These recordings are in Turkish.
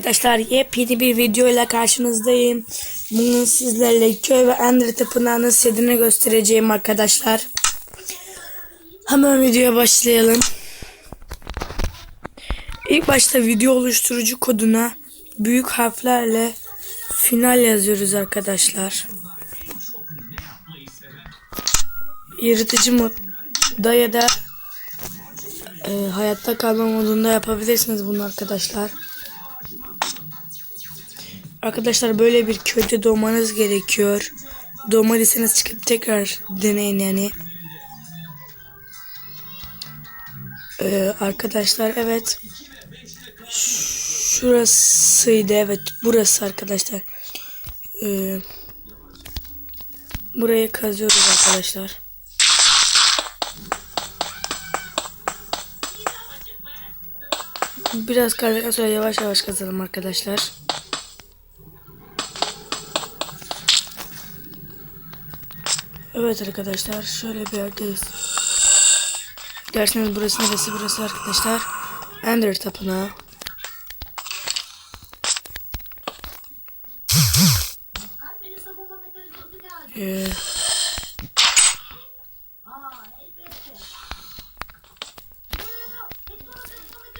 Arkadaşlar yepyeni bir video ile karşınızdayım. Bugün sizlerle köy ve Ender Tapınağı'nın sedini göstereceğim arkadaşlar. Hemen videoya başlayalım. İlk başta video oluşturucu koduna büyük harflerle final yazıyoruz arkadaşlar. Yaratıcı modda ya da e, hayatta kalma modunda yapabilirsiniz bunu arkadaşlar. Arkadaşlar böyle bir köyde doğmanız gerekiyor. Doğmadıysanız çıkıp tekrar deneyin yani. Ee, arkadaşlar evet. Şurasıydı evet. Burası arkadaşlar. Ee, burayı kazıyoruz arkadaşlar. Biraz kazdıktan sonra yavaş yavaş kazalım arkadaşlar. Evet arkadaşlar şöyle bir yerdeyiz. Derseniz burası neresi burası arkadaşlar. Ender tapınağı. Ee,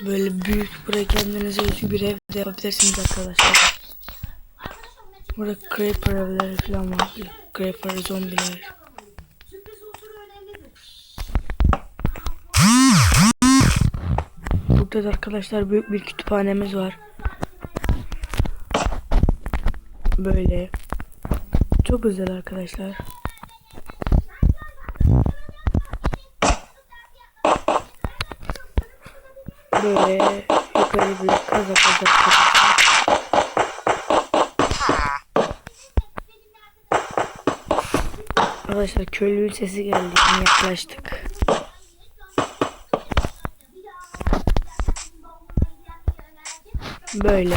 böyle büyük buraya kendinize özgü bir ev de yapabilirsiniz arkadaşlar. Burada creeper evleri falan var. Creeper zombiler. Burada da arkadaşlar büyük bir kütüphanemiz var. Böyle. Çok güzel arkadaşlar. Böyle yukarı bir kaza kaza. Arkadaşlar köylünün sesi geldi. Yaklaştık. Böyle.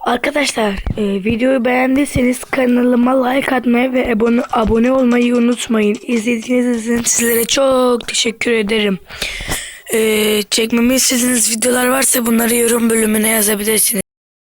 Arkadaşlar e, videoyu beğendiyseniz kanalıma like atmayı ve abone, abone olmayı unutmayın. İzlediğiniz için sizlere çok teşekkür ederim. E, çekmemi istediğiniz videolar varsa bunları yorum bölümüne yazabilirsiniz.